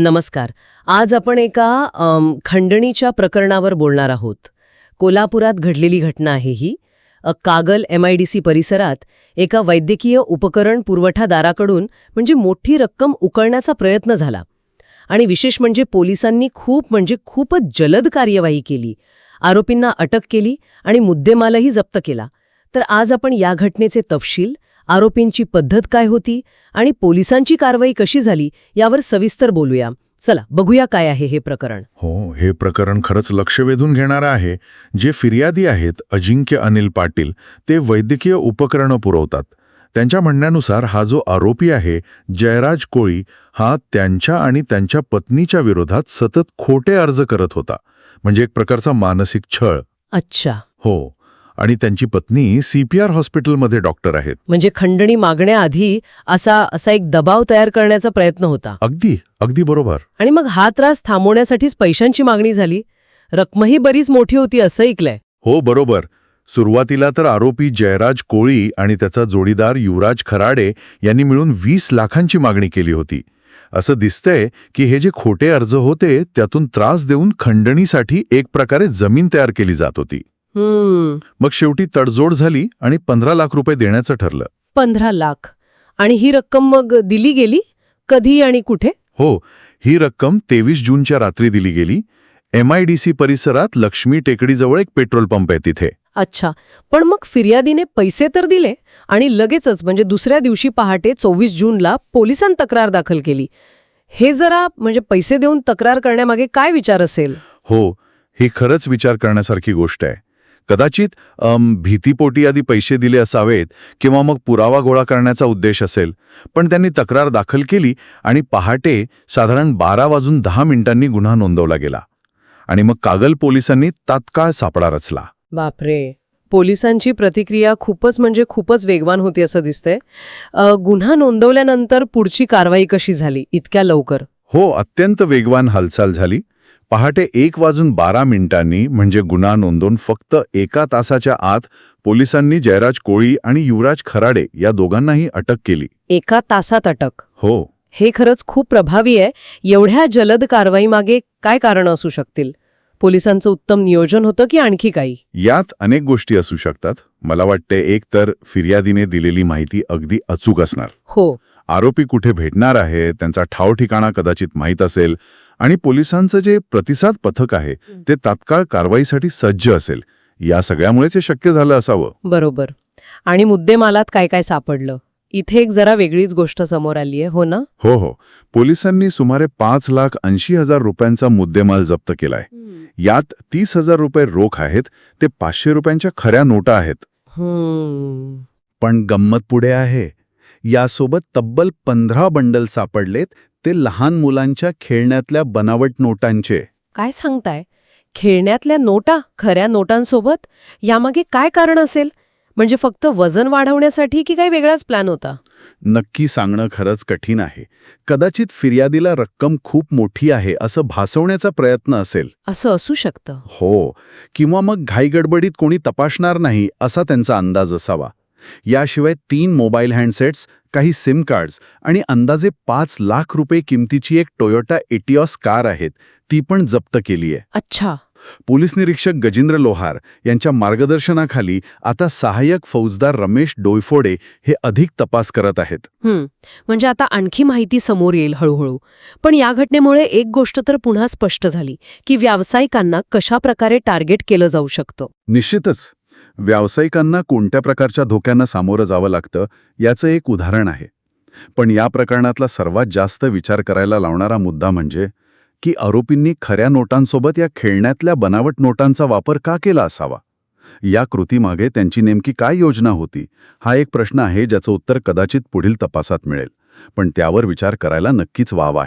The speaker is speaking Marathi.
नमस्कार. आज आपण एका खंडणीच्या प्रकरणावर बोलणार आहोत. कोल्हापुरात घडलेली घटना आहे ही. Kagal M I D C परिसरात एका वैद्यकीय उपकरण पुरवठादाराकडून म्हणजे मोठी रक्कम उकळण्याचा प्रयत्न झाला. आणि विशेष म्हणजे पोलिसांनी खूप म्हणजे खूपच जलद कार्यवाही केली. आरोपींना अटक केली आणि मुद्देमालही जप्त केला. तर आज आपण या घटनेचे तपशील आरोपींची पद्धत काय होती आणि पोलिसांची कारवाई कशी झाली यावर सविस्तर बोलूया. चला बघूया काय आहे हे प्रकरण. हो हे प्रकरण खरंच लक्ष वेधून घेणारं आहे. जे फिर्यादी आहेत अजिंक्य अनिल पाटील ते वैद्यकीय उपकरणं पुरवतात. त्यांच्या म्हणण्यानुसार हा जो आरोपी आहे जयराज कोळी हा त्यांच्या आणि त्यांच्या पत्नीच्या विरोधात सतत खोटे अर्ज करत होता. म्हणजे एक प्रकारचा मानसिक छळ. अच्छा. हो. आणि त्यांची पत्नी सीपीआर हॉस्पिटलमध्ये डॉक्टर आहेत. म्हणजे खंडणी मागण्याआधी असा असा एक दबाव तयार करण्याचा प्रयत्न होता. अगदी अगदी बरोबर. आणि मग हा त्रास थांबवण्यासाठीच पैशांची मागणी झाली. रकमही बरीच मोठी होती असं ऐकलंय. हो बरोबर. सुरुवातीला तर आरोपी जयराज कोळी आणि त्याचा जोडीदार युवराज खराडे यांनी मिळून वीस लाखांची मागणी केली होती. असं दिसतंय की हे जे खोटे अर्ज होते त्यातून त्रास देऊन खंडणीसाठी एक प्रकारे जमीन तयार केली जात होती. मग शेवटी तडजोड झाली आणि पंधरा लाख रुपये देण्याचं ठरलं. पंधरा लाख. आणि ही रक्कम मग दिली गेली? कधी आणि कुठे? हो ही रक्कम तेवीस जूनच्या रात्री दिली गेली. एमआयडीसी परिसरात लक्ष्मी टेकडीजवळ एक पेट्रोल पंप आहे तिथे. अच्छा. पण मग फिर्यादीने पैसे तर दिले आणि लगेचच म्हणजे दुसऱ्या दिवशी पहाटे चोवीस जूनला पोलिसांत तक्रार दाखल केली. हे जरा म्हणजे पैसे देऊन तक्रार करण्यामागे काय विचार असेल? हो ही खरंच विचार करण्यासारखी गोष्ट आहे. कदाचित भीतीपोटी आधी पैसे दिले असावेत किंवा मग पुरावा गोळा करण्याचा उद्देश असेल. पण त्यांनी तक्रार दाखल केली आणि पहाटे साधारण बारा वाजून दहा मिनिटांनी गुन्हा नोंदवला गेला. आणि मग कागल पोलिसांनी तात्काळ सापळा रचला. बापरे! पोलिसांची प्रतिक्रिया खूपच म्हणजे खूपच वेगवान होती असं दिसतंय. गुन्हा नोंदवल्यानंतर पुढची कारवाई कशी झाली? इतक्या लवकर. हो अत्यंत वेगवान हालचाल झाली. पहाटे एक वाजून बारा मिनिटांनी म्हणजे गुन्हा नोंदवून फक्त एका तासाच्या आत पोलिसांनी जयराज कोळी आणि युवराज खराडे या दोघांनाही अटक केली. एका तासात अटक. हो. हे खरंच खूप प्रभावी आहे. एवढ्या जलद कारवाईमागे काय कारण असू शकतील? पोलिसांचं उत्तम नियोजन होतं की आणखी काही? यात अनेक गोष्टी असू शकतात. मला वाटते एक तर फिर्यादीने दिलेली माहिती अगदी अचूक असणार. हो. आरोपी कुठे भेटणार आहे त्यांचा ठाव ठिकाणा कदाचित माहीत असेल आणि पोलिसांचं जे प्रतिसाद पथक आहे ते तात्काळ कारवाईसाठी सज्ज असेल. या सगळ्यामुळेच हे शक्य झालं असावं. बरोबर. आणि मुद्देमालात काय काय सापडलं? इथे एक जरा वेगळीच गोष्ट समोर आली आहे हो ना? हो हो. पोलिसांनी सुमारे पाच लाख ऐंशी हजार रुपयांचा मुद्देमाल जप्त केलाय. यात तीस हजार रुपये रोख आहेत ते पाचशे रुपयांच्या खऱ्या नोटा आहेत. पण गंमत पुढे आहे. यासोबत तब्बल पंधरा बंडल सापडलेत ते लहान मुलांच्या खेळण्यातल्या बनावट नोटांचे. काय सांगताय? खेळण्यातल्या नोटा? खऱ्या नोटांसोबत? यामागे काय कारण असेल? म्हणजे फक्त वजन वाढवण्यासाठी की काही वेगळाच प्लॅन होता? नक्की सांगणं खरंच कठीण आहे. कदाचित फिर्यादीला रक्कम खूप मोठी आहे असं भासवण्याचा प्रयत्न असेल. असं असू शकतं. हो. किंवा मग घाईगडबडीत कोणी तपासणार नाही असा त्यांचा अंदाज असावा. याशिवाय तीन मोबाईल हँडसेट्स काही सिम कार्ड्स आणि अंदाजे पाच लाख रुपये किमतीची एक टोयोटा एटिऑस कार आहेत. ती पण जप्त केली आहे. अच्छा. पोलीस निरीक्षक गजेंद्र लोहार यांच्या मार्गदर्शनाखाली आता सहाय्यक फौजदार रमेश डोयफोडे हे अधिक तपास करत आहेत. म्हणजे आता आणखी माहिती समोर येईल हळूहळू. पण या घटनेमुळे एक गोष्ट तर पुन्हा स्पष्ट झाली की व्यावसायिकांना कशा प्रकारे टार्गेट केलं जाऊ शकतं? निश्चितच. व्यावसायिकांना कोणत्या प्रकारच्या धोक्यांना सामोरं जावं लागतं याचं एक उदाहरण आहे. पण या प्रकरणातला सर्वात जास्त विचार करायला लावणारा मुद्दा म्हणजे की आरोपींनी खऱ्या नोटांसोबत या खेळण्यातल्या बनावट नोटांचा वापर का केला असावा? या कृतीमागे त्यांची नेमकी काय योजना होती? हा एक प्रश्न आहे ज्याचं उत्तर कदाचित पुढील तपासात मिळेल. पण त्यावर विचार करायला नक्कीच वाव आहे.